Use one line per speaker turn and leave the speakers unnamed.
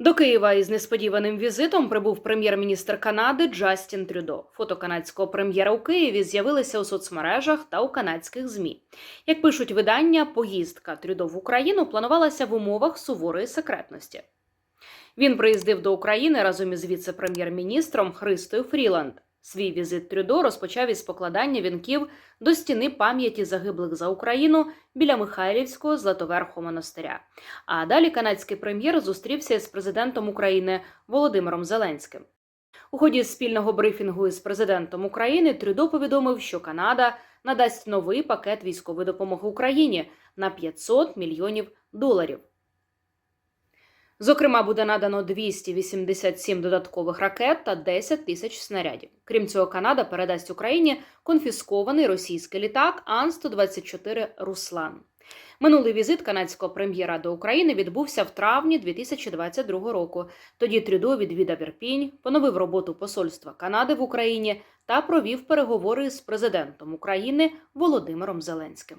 До Києва із несподіваним візитом прибув прем'єр-міністр Канади Джастін Трюдо. Фото канадського прем'єра у Києві з'явилися у соцмережах та у канадських змі. Як пишуть видання, поїздка Трюдо в Україну планувалася в умовах суворої секретності. Він приїздив до України разом із віце-прем'єр-міністром Христою Фріланд. Свій візит Трюдо розпочав із покладання вінків до стіни пам'яті загиблих за Україну біля Михайлівського Златоверхого монастиря. А далі канадський прем'єр зустрівся із президентом України Володимиром Зеленським. У ході спільного брифінгу із президентом України Трюдо повідомив, що Канада надасть новий пакет військової допомоги Україні на 500 мільйонів доларів. Зокрема, буде надано 287 додаткових ракет та 10 тисяч снарядів. Крім цього, Канада передасть Україні конфіскований російський літак Ан-124 Руслан. Минулий візит канадського прем'єра до України відбувся в травні 2022 року. Тоді Трюдо відвідав Ірпінь, поновив роботу посольства Канади в Україні та провів переговори з президентом України Володимиром Зеленським.